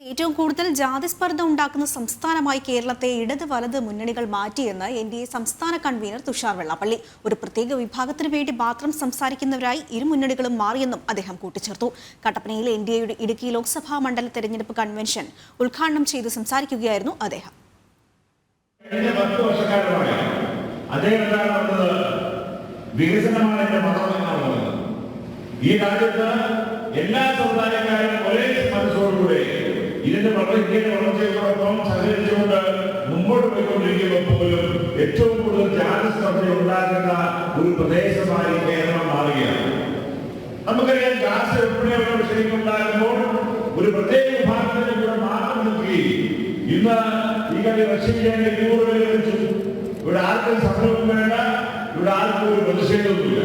ഏറ്റവും കൂടുതൽ ജാതിസ്പർദ്ധ ഉണ്ടാക്കുന്ന സംസ്ഥാനമായി കേരളത്തെ ഇടത് വലത് മുന്നണികൾ മാറ്റിയെന്ന് എൻ ഡി എ സംസ്ഥാന കൺവീനർ തുഷാർ വെള്ളാപ്പള്ളി. ഒരു പ്രത്യേക വിഭാഗത്തിന് വേണ്ടി മാത്രം സംസാരിക്കുന്നവരായി ഇരു മുന്നണികളും മാറിയെന്നും അദ്ദേഹം കൂട്ടിച്ചേർത്തു. കട്ടപ്പനയിൽ എൻ ഡി എയുടെ ഇടുക്കി ലോക്സഭാ മണ്ഡല തെരഞ്ഞെടുപ്പ് കൺവെൻഷൻ ഉദ്ഘാടനം ചെയ്ത് സംസാരിക്കുകയായിരുന്നു അദ്ദേഹം. വികസനമാണ് ഈ രാജ്യത്ത് എല്ലാ സമുദായക്കാരും ഒരേ ഇതിന്റെ വളരെ ഇന്ത്യയുടെ വളർച്ചയോടൊപ്പം സഹകരിച്ചുകൊണ്ട് മുമ്പോട്ട് പോയിക്കൊണ്ടിരിക്കുമ്പോൾ പോലും ഏറ്റവും കൂടുതൽ ജാതിസ്പർദ്ധ ഉണ്ടാകുന്ന ഒരു പ്രദേശമായി കേരളം മാറുകയാണ്. നമുക്കറിയാം ജാസ് എപ്പോഴും വിഷയങ്ങൾ ഉണ്ടാകുമ്പോൾ ഒരു പ്രത്യേക വിഭാഗത്തിന്റെ കൂടെ മാത്രം നിൽക്കുകയും ഇന്ന് ഈ കളി റഷ്യയിലേക്ക് നൂറ് പേര് വെച്ചു. ഇവിടെ ആർക്കും സംഭവം വേണ്ട ഇവിടെ ആർക്കും ഒരു പ്രതിഷേധവുമില്ല.